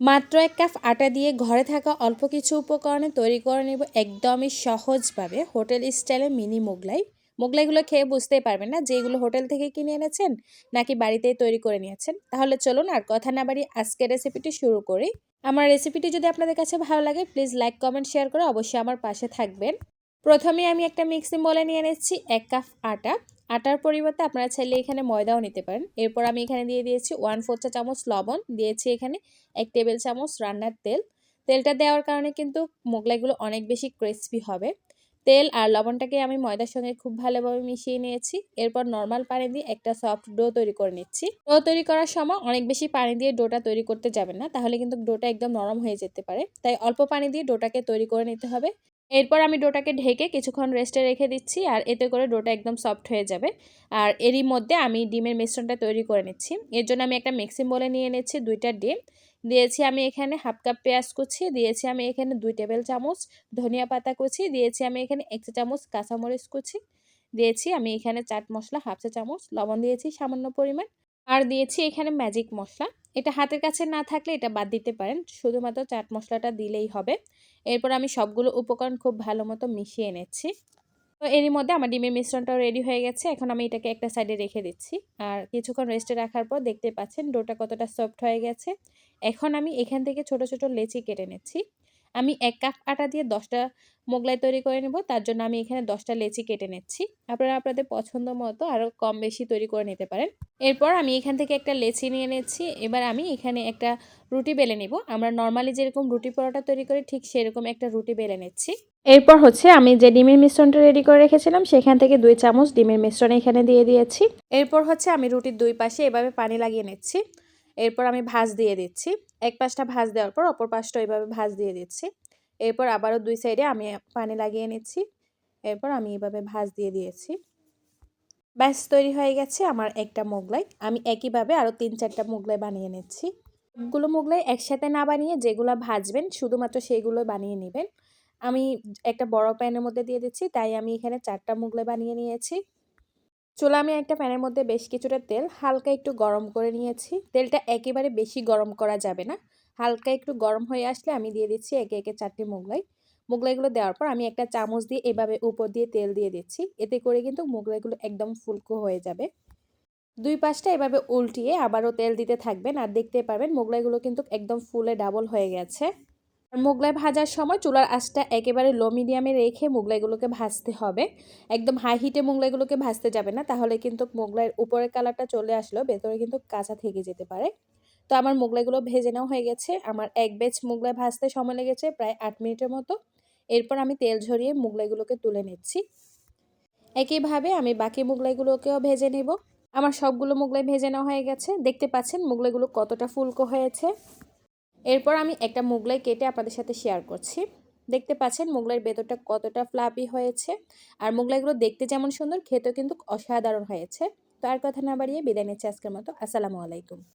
মাত্র এক কাপ আটা দিয়ে ঘরে থাকা অল্প কিছু উপকরণে তৈরি করে নেব একদমই সহজভাবে হোটেল স্টাইলে মিনি মোগলাই। মোগলাইগুলো খেয়ে বুঝতেই পারবেন না যেগুলো হোটেল থেকে কিনে এনেছেন নাকি বাড়িতেই তৈরি করে নিয়েছেন। তাহলে চলুন আর কথা না বাড়ি আজকের রেসিপিটি শুরু করি। আমার রেসিপিটি যদি আপনাদের কাছে ভালো লাগে প্লিজ লাইক কমেন্ট শেয়ার করে অবশ্যই আমার পাশে থাকবেন। প্রথমে আমি একটা মিক্সিং বলে নিয়ে নিচ্ছি এক কাপ আটা। আটার পরিবর্তে আপনারা চাইলে এখানে ময়দাও নিতে পারেন। এরপর আমি এখানে দিয়ে দিয়েছি ওয়ান ফোর চা চামচ লবণ, দিয়েছি এখানে এক টেবিল চামচ রান্নার তেল। তেলটা দেওয়ার কারণে কিন্তু মোগলাইগুলো অনেক বেশি ক্রিসপি হবে। তেল আর লবণটাকে আমি ময়দার সঙ্গে খুব ভালোভাবে মিশিয়ে নিয়েছি। এরপর নর্মাল পানি দিয়ে একটা সফট ডো তৈরি করে নিচ্ছি। ডো তৈরি করার সময় অনেক বেশি পানি দিয়ে ডোটা তৈরি করতে যাবেন না, তাহলে কিন্তু ডোটা একদম নরম হয়ে যেতে পারে। তাই অল্প পানি দিয়ে ডোটাকে তৈরি করে নিতে হবে। এরপর আমি ডোটাকে ঢেকে কিছুক্ষণ রেস্টে রেখে দিচ্ছি আর এতে করে ডোটা একদম সফট হয়ে যাবে। আর এরই মধ্যে আমি ডিমের মিশ্রণটা তৈরি করে নিচ্ছি। এর জন্য আমি একটা মিক্সিং বলে নিয়ে নিচ্ছি দুইটা ডিম। দিয়েছি আমি এখানে হাফ কাপ পেঁয়াজ কুচি, দিয়েছি আমি এখানে দুই টেবিল চামচ ধনিয়া পাতা কুচি, দিয়েছি আমি এখানে এক চামচ কাঁচামরিচ কুচি, দিয়েছি আমি এখানে চাট মশলা হাফ চা চামচ, লবণ দিয়েছি সামান্য পরিমাণ, আর দিয়েছি এখানে ম্যাজিক মশলা। এটা হাতের কাছে না থাকলে এটা বাদ দিতে পারেন। শুধুমাত্র চাট মশলাটা দিলেই হবে। এরপর আমি সবগুলো উপকরণ খুব ভালো মতো মিশিয়ে নিচ্ছি। তো এরই মধ্যে আমার ডিমের মিশ্রণটাও রেডি হয়ে গেছে। এখন আমি এটাকে একটা সাইডে রেখে দিচ্ছি। আর কিছুক্ষণ রেস্টে রাখার পর দেখতে পাচ্ছেন ডোটা কতটা সফট হয়ে গেছে। এখন আমি এখান থেকে ছোট ছোট লেচি কেটে নিচ্ছি। আমি এক কাপ আটা দিয়ে দশটা মোগলাই তৈরি করে নেব, তার জন্য আমি এখানে দশটা লেচি কেটে নিচ্ছি। আপনারা আপনাদের পছন্দ মতো আরও কম বেশি তৈরি করে নিতে পারেন। এরপর আমি এখান থেকে একটা লেচি নিয়ে নিচ্ছি। এবার আমি এখানে একটা রুটি বেলে নেব। আমরা নর্মালি যেরকম রুটি পরোটা তৈরি করি, ঠিক সেরকম একটা রুটি বেলে নিচ্ছি। এরপর হচ্ছে আমি যে ডিমের মিশ্রণটা রেডি করে রেখেছিলাম, সেখান থেকে দুই চামচ ডিমের মিশ্রণ এখানে দিয়ে দিয়েছি। এরপর হচ্ছে আমি রুটির দুই পাশে এভাবে পানি লাগিয়ে নিচ্ছি। এরপর আমি ভাজ দিয়ে দিচ্ছি। এক পাশটা ভাজ দেওয়ার পর অপর পাশটা এইভাবে ভাজ দিয়ে দিচ্ছি। এরপর আবারও দুই সাইডে আমি পানি লাগিয়ে নিচ্ছি। এরপর আমি এভাবে ভাজ দিয়ে দিয়েছি। ব্যাস, তৈরি হয়ে গেছে আমার একটা মোগলাই। আমি একইভাবে আরও তিন চারটা মোগলাই বানিয়ে নিচ্ছি। সবগুলো মোগলাই একসাথে না বানিয়ে যেগুলো ভাজবেন শুধুমাত্র সেইগুলো বানিয়ে নেবেন। আমি একটা বড় প্যানের মধ্যে দিয়ে দিচ্ছি, তাই আমি এখানে চারটা মোগলাই বানিয়ে নিয়েছি। চুলা আমি একটা প্যানের মধ্যে বেশ কিছুটা তেল হালকা একটু গরম করে নিয়েছি। তেলটা একেবারে বেশি গরম করা যাবে না। হালকা একটু গরম হয়ে আসলে আমি দিয়ে দিচ্ছি একে একে চারটি মোগলাই। মোগলাইগুলো দেওয়ার পর আমি একটা চামচ দিয়ে এভাবে উপর দিয়ে তেল দিয়ে দিচ্ছি। এতে করে কিন্তু মোগলাইগুলো একদম ফুলকো হয়ে যাবে। দুই পাশটা এভাবে উল্টিয়ে আবারও তেল দিতে থাকবেন। আর দেখতে পারবেন মোগলাইগুলো কিন্তু একদম ফুলে ডাবল হয়ে গেছে। মোগলাই ভাজার সময় চুলার আঁচটা একেবারে লো মিডিয়ামে রেখে মোগলাইগুলোকে ভাজতে হবে। একদম হাই হিটে মোগলাইগুলোকে ভাজতে যাবে না, তাহলে কিন্তু মোগলাইয়ের উপরের কালারটা চলে আসলেও ভেতরে কিন্তু কাঁচা থেকে যেতে পারে। তো আমার মোগলাইগুলো ভেজে নেওয়া হয়ে গেছে। আমার এক বেচ মোগলাই ভাজতে সময় লেগেছে প্রায় আট মিনিটের মতো। এরপর আমি তেল ঝরিয়ে মোগলাইগুলোকে তুলে নিচ্ছি। একইভাবে আমি বাকি মোগলাইগুলোকেও ভেজে নেব। আমার সবগুলো মোগলাই ভেজে নেওয়া হয়ে গেছে। দেখতে পাচ্ছেন মোগলাইগুলো কতটা ফুলকো হয়েছে। এরপর আমি একটা মোগলাই কেটে আপনাদের সাথে শেয়ার করছি। দেখতে পাচ্ছেন মোগলাইয়ের ভেতরটা কতটা ফ্লাপি হয়েছে। আর মোগলাইগুলো দেখতে যেমন সুন্দর, খেতেও কিন্তু অসাধারণ হয়েছে। তো আর কথা না বাড়িয়ে বিদায় নিচ্ছে আজকের মতো। আসসালামু আলাইকুম।